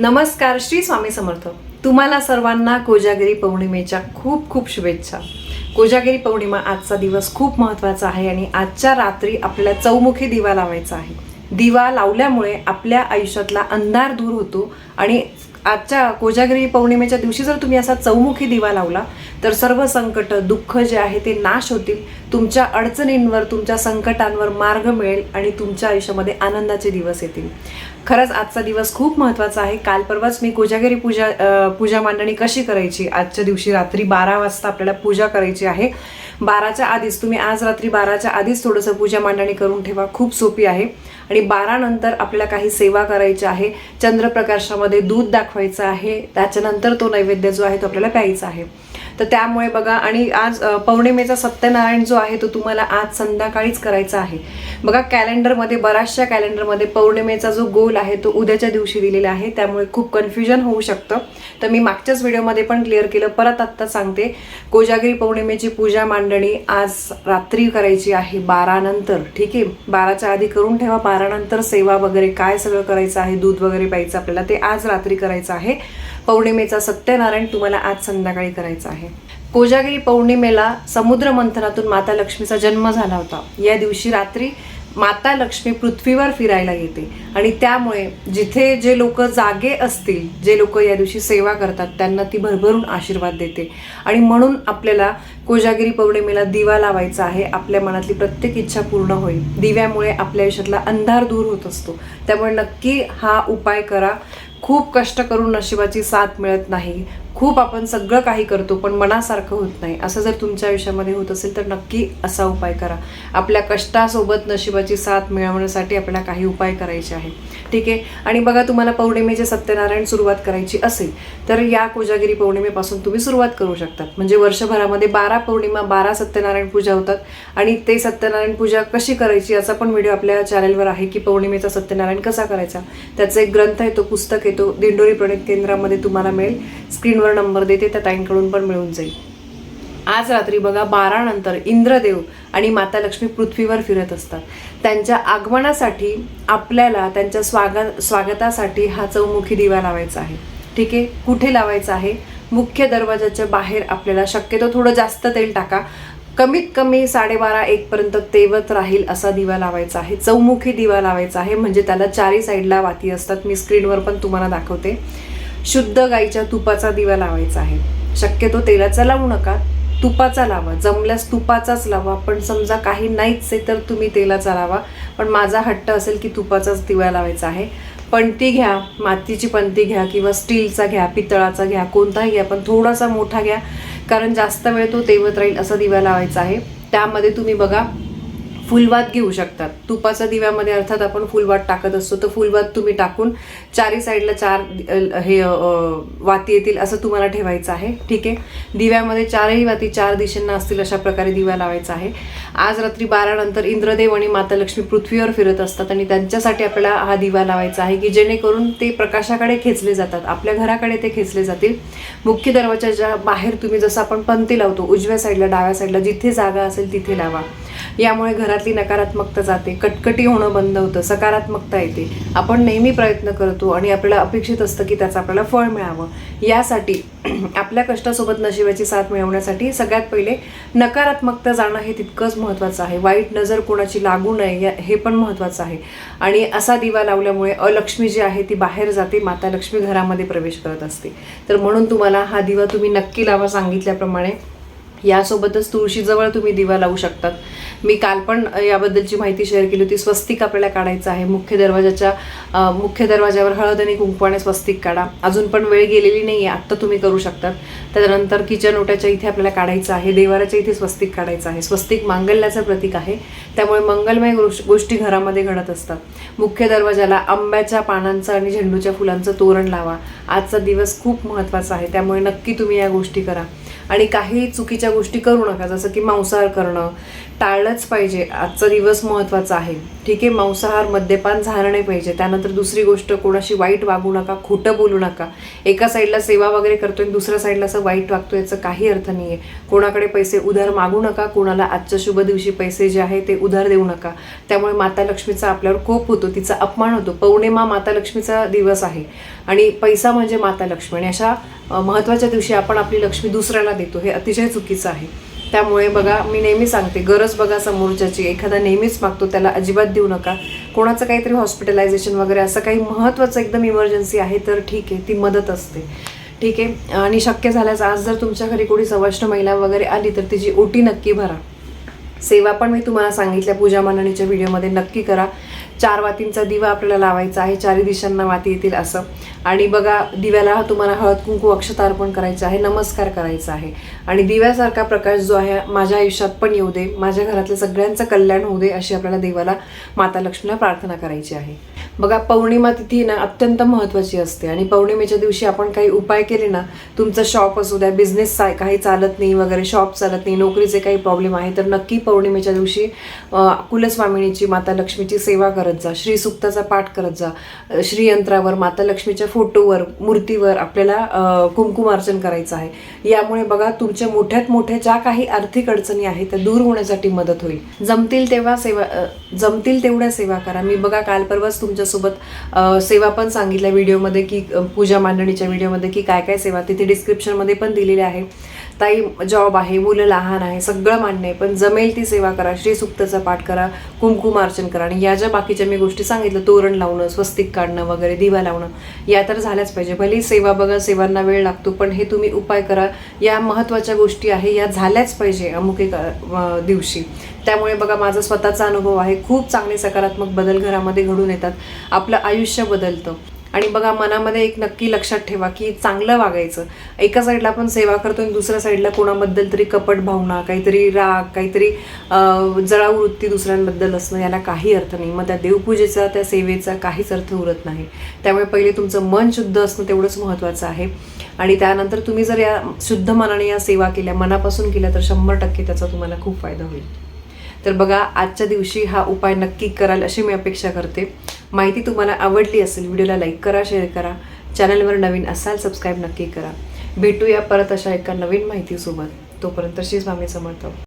नमस्कार श्री स्वामी समर्थ. तुम्हाला सर्वांना कोजागिरी पौर्णिमेच्या खूप खूप शुभेच्छा. कोजागिरी पौर्णिमा आजचा दिवस खूप महत्त्वाचा आहे आणि आजच्या रात्री आपल्याला चौमुखी दिवा लावायचा आहे. दिवा लावल्यामुळे आपल्या आयुष्यातला अंधार दूर होतो आणि आजच्या कोजागिरी पौर्णिमेच्या दिवशी जर तुम्ही असा चौमुखी दिवा लावला तर सर्व संकट दुःख जे आहे ते नाश होतील. तुमच्या अडचणींवर तुमच्या संकटांवर मार्ग मिळेल आणि तुमच्या आयुष्यामध्ये आनंदाचे दिवस येतील. खरंच आजचा दिवस खूप महत्त्वाचा आहे. काल परवाच मी कोजागिरी पूजा पूजा मांडणी कशी करायची? आजच्या दिवशी रात्री बारा वाजता आपल्याला पूजा करायची आहे. बाराच्या आधीच तुम्ही आज रात्री बाराच्या आधीच थोडंसं पूजा मांडणी करून ठेवा. खूप सोपी आहे. आणि बारानंतर आपल्याला काही सेवा करायची आहे. चंद्रप्रकाशामध्ये दूध दाखवायचं आहे. त्याच्यानंतर तो नैवेद्य जो आहे तो आपल्याला प्यायचा आहे. तर त्यामुळे बघा आणि आज पौर्णिमेचा सत्यनारायण जो आहे तो तुम्हाला आज संध्याकाळीच करायचा आहे. बघा कॅलेंडरमध्ये बऱ्याचशा कॅलेंडरमध्ये पौर्णिमेचा जो गोल आहे तो उद्याच्या दिवशी दिलेला आहे. त्यामुळे खूप कन्फ्युजन होऊ शकतं. तर मी मागच्याच व्हिडिओमध्ये पण क्लिअर केलं. परत आत्ता सांगते. कोजागिरी पौर्णिमेची पूजा मांडणी आज रात्री करायची आहे बारानंतर ठीक आहे? बाराच्या आधी करून ठेवा. बारानंतर सेवा वगैरे काय सगळं करायचं आहे? दूध वगैरे प्यायचं आपल्याला ते आज रात्री करायचं आहे. पौर्णिमेचा सत्यनारायण तुम्हाला आज संध्याकाळी करायचं आहे. कोजागिरी पौर्णिमेला समुद्र मंथनातून माता लक्ष्मीचा जन्म झाला होता. या दिवशी रात्री माता लक्ष्मी पृथ्वीवर फिरायला येते. आणि त्यामुळे जिथे जे लोक जागे असतील जे लोक या दिवशी सेवा करतात त्यांना ती भरभरून आशीर्वाद देते. आणि म्हणून आपल्याला कोजागिरी पौर्णिमेला दिवा लावायचा आहे. आपल्या मनातली प्रत्येक इच्छा पूर्ण होईल. दिव्यामुळे आपल्या आयुष्यातला अंधार दूर होत असतो. त्यामुळे नक्की हा उपाय करा. खूप कष्ट करून नशिबाची साथ मिळत नाही. खूप आपण सगळं काही करतो पण मनासारखं होत नाही. असं जर तुमच्या आयुष्यामध्ये होत असेल तर नक्की असा उपाय करा. आपल्या कष्टासोबत नशिबाची साथ मिळवण्यासाठी आपल्याला काही उपाय करायचे आहे ठीक आहे? आणि बघा तुम्हाला पौर्णिमेचे सत्यनारायण सुरुवात करायची असेल तर या कोजागिरी पौर्णिमेपासून तुम्ही सुरुवात करू शकतात. म्हणजे वर्षभरामध्ये बारा पौर्णिमा बारा सत्यनारायण पूजा होतात. आणि ते सत्यनारायण पूजा कशी करायची याचा पण व्हिडिओ आपल्या चॅनलवर आहे की पौर्णिमेचा सत्यनारायण कसा करायचा. त्याचा एक ग्रंथ आहे तो पुस्तक आहे तो दिंडोरी प्रणित केंद्रामध्ये तुम्हाला मिळेल. स्क्रीन स्क्रीनवर नंबर देते त्या ताईंकडून पण मिळून जाईल. आज रात्री बघा बारा नंतर इंद्रदेव आणि माता लक्ष्मी पृथ्वीवर फिरत असतात. त्यांच्या आगमनासाठी आपल्याला त्यांच्या स्वागत स्वागतासाठी हा चौमुखी दिवा लावायचा आहे. ठीक आहे? कुठे लावायचा आहे? मुख्य दरवाजाच्या बाहेर आपल्याला शक्यतो थोडं जास्त तेल टाका. कमीत कमी साडेबारा एकपर्यंत तेवत राहील असा दिवा लावायचा आहे. चौमुखी दिवा लावायचा आहे म्हणजे त्याला चारी साईडला वाती असतात. मी स्क्रीनवर पण तुम्हाला दाखवते. शुद्ध गाईच्या तुपाचा दिवा लावायचा आहे. शक्यतो तेलाचा लावू नका. तुपाचा लावा. जमल्यास तुपाचाच लावा. पण समजा काही नाहीच आहे तर तुम्ही तेलाचा लावा. पण माझा हट्ट असेल की तुपाचाच दिवा लावायचा आहे. पणती घ्या. मातीची पणती घ्या किंवा स्टीलचा घ्या पितळाचा घ्या कोणताही घ्या पण थोडासा मोठा घ्या. कारण जास्त वेळ तो तेवत राहील असा दिवा लावायचा आहे. त्यामध्ये तुम्ही बघा फुलवात घेऊ शकतात. तुपाचा दिव्यामध्ये अर्थात आपण फुलवात टाकत असतो. तर फुलवात तुम्ही टाकून चारी साईडला चार हे वाती येतील असं तुम्हाला ठेवायचं आहे. ठीक आहे? दिव्यामध्ये चारही वाती चार दिशेंना असतील अशा प्रकारे दिवा लावायचा आहे. आज रात्री बारानंतर इंद्रदेव आणि माता लक्ष्मी पृथ्वीवर फिरत असतात आणि त्यांच्यासाठी आपल्याला हा दिवा लावायचा आहे की जेणेकरून ते प्रकाशाकडे खेचले जातात. आपल्या घराकडे ते खेचले जातील. मुख्य दरवाजाच्या बाहेर तुम्ही जसं आपण पंती लावतो उजव्या साईडला डाव्या साईडला जिथे जागा असेल तिथे लावा. यामुळे घरातली नकारात्मकता जाते. कटकटी होणं बंद होतं सकारात्मकता येते. आपण नेहमी प्रयत्न करतो आणि आपल्याला अपेक्षित असतं की त्याचं आपल्याला फळ मिळावं. यासाठी आपल्या कष्टासोबत नशिबाची साथ मिळवण्यासाठी सगळ्यात पहिले नकारात्मकता जाणं हे तितकंच महत्त्वाचं आहे. वाईट नजर कोणाची लागू नये हे पण महत्त्वाचं आहे. आणि असा दिवा लावल्यामुळे अलक्ष्मी जी आहे ती बाहेर जाते माता लक्ष्मी घरामध्ये प्रवेश करत असते. तर म्हणून तुम्हाला हा दिवा तुम्ही नक्की लावा सांगितल्याप्रमाणे. यासोबतच तुळशीजवळ तुम्ही दिवा लावू शकतात. मी काल पण याबद्दलची माहिती शेअर केली होती. स्वस्तिक आपल्याला काढायचं आहे. मुख्य दरवाजाच्या मुख्य दरवाजावर हळद आणि कुंकवाने स्वस्तिक काढा. अजून पण वेळ गेलेली नाही आहे आत्ता तुम्ही करू शकतात. त्यानंतर किचन ओट्याच्या इथे आपल्याला काढायचं आहे. देवाराच्या इथे स्वस्तिक काढायचं आहे. स्वस्तिक मांगल्याचं प्रतीक आहे. त्यामुळे मंगलमय गोष- गोष्टी घरामध्ये घडत असतात. मुख्य दरवाजाला आंब्याच्या पानांचं आणि झेंडूच्या फुलांचं तोरण लावा. आजचा दिवस खूप महत्त्वाचा आहे. त्यामुळे नक्की तुम्ही या गोष्टी करा. आणि काही चुकीच्या गोष्टी करू नका. जसं की मांसाहार करणं. टाळलंच पाहिजे. आजचा दिवस महत्त्वाचा आहे. ठीक आहे? मांसाहार मद्यपान झालं नाही पाहिजे. त्यानंतर दुसरी गोष्ट कोणाशी वाईट वागू नका. खोटं बोलू नका. एका साईडला सेवा वगैरे करतोय दुसऱ्या साईडला असं वाईट वागतो याचं काही अर्थ नाही आहे कोणाकडे पैसे उधार मागू नका. कोणाला आजच्या शुभ दिवशी पैसे जे आहे ते उधार देऊ नका. त्यामुळे माता लक्ष्मीचा आपल्यावर कोप होतो. तिचा अपमान होतो. पौर्णिमा माता लक्ष्मीचा दिवस आहे. आणि पैसा म्हणजे माता लक्ष्मी. आणि अशा महत्त्वाच्या दिवशी आपण आपली लक्ष्मी दुसऱ्याला देतो. हे अतिशय चुकीचं आहे. त्यामुळे बघा मी नेहमी सांगते गरज बघा समोरच्याची. एखादा नेहमीच मागतो त्याला अजिबात देऊ नका. कोणाचं काहीतरी हॉस्पिटलायझेशन वगैरे असं काही महत्त्वाचं एकदम इमर्जन्सी आहे तर ठीक आहे ती मदत असते. ठीक आहे? आणि शक्य झाल्यास आज जर तुमच्या घरी कोणी सवष्ट महिला वगैरे आली तर तिची ओटी नक्की भरा. सेवा पण मी तुम्हाला सांगितल्या पूजा मांडणीच्या व्हिडिओमध्ये नक्की करा. चार वातींचा दिवा आपल्याला लावायचा आहे चारही दिशांना वाती येतील असं. आणि बघा दिव्याला तुम्हाला हळद कुंकू अक्षता अर्पण करायचं आहे नमस्कार करायचा आहे. आणि दिव्यासारखा प्रकाश जो आहे माझ्या आयुष्यात पण येऊ दे माझ्या घरातल्या सगळ्यांचं कल्याण होऊ दे अशी आपल्याला देवाला माता लक्ष्मीला प्रार्थना करायची आहे. बघा पौर्णिमा तिथी ना अत्यंत महत्त्वाची असते. आणि पौर्णिमेच्या दिवशी आपण काही उपाय केले ना तुमचं शॉप असू द्या बिझनेस काही चालत नाही वगैरे शॉप चालत नाही नोकरीचे काही प्रॉब्लेम आहे तर नक्की पौर्णिमेच्या दिवशी कुलस्वामिनीची माता लक्ष्मीची सेवा करत जा. श्री सुक्ताचा पाठ करत जा. श्रीयंत्रावर माता लक्ष्मीच्या फोटोवर मूर्तीवर आपल्याला कुंकुमार्चन करायचं आहे. यामुळे बघा तुमच्या मोठ्यात मोठ्या ज्या काही आर्थिक अडचणी आहेत त्या दूर होण्यासाठी मदत होईल. जमतील तेव्हा सेवा जमतील तेवढ्या सेवा करा. मी बघा काल परवाच तुमच्या अं, सेवा पण सांगितल्या व्हिडिओमध्ये की पूजा मांडणीच्या व्हिडिओमध्ये की काय काय सेवा तिथे डिस्क्रिप्शनमध्ये पण दिलेल्या आहे ताई जॉब आहे मुलं लहान आहे सगळं मान्य आहे पण जमेल ती सेवा करा श्रीसुक्ताचा पाठ करा कुंकुमार्चन करा आणि या ज्या बाकीच्या मी गोष्टी सांगितलं तोरण लावणं स्वस्तिक काढणं वगैरे दिवा लावणं या तर झाल्याच पाहिजे. भले सेवा बघा सेवांना वेळ लागतो पण हे तुम्ही उपाय करा. या महत्त्वाच्या गोष्टी आहे या झाल्याच पाहिजे अमुक एक दिवशी. त्यामुळे बघा माझा स्वतःचा अनुभव आहे. खूप चांगले सकारात्मक बदल घरामध्ये घडून येतात. आपलं आयुष्य बदलतं. आणि बघा मनामध्ये एक नक्की लक्षात ठेवा की चांगलं वागायचं. एका साईडला आपण सेवा करतो आणि दुसऱ्या साईडला कोणाबद्दल तरी कपट भावना काहीतरी राग काहीतरी जळावृत्ती दुसऱ्यांबद्दल असणं याला काही अर्थ नाही. मग त्या देवपूजेचा त्या सेवेचा काहीच अर्थ उरत नाही. त्यामुळे पहिले तुमचं मन शुद्ध असणं तेवढंच महत्त्वाचं आहे. आणि त्यानंतर तुम्ही जर या शुद्ध मनाने या सेवा केल्या मनापासून केल्या तर शंभर टक्के त्याचा तुम्हाला खूप फायदा होईल. तर बघा आजच्या दिवशी हा उपाय नक्की कराल अशी मी अपेक्षा करते. माहिती तुम्हाला आवडली असेल व्हिडिओला लाईक करा शेअर करा. चॅनलवर नवीन असाल सबस्क्राईब नक्की करा. भेटूया परत अशा एका नवीन माहितीसोबत. तोपर्यंत श्री स्वामी समर्थ.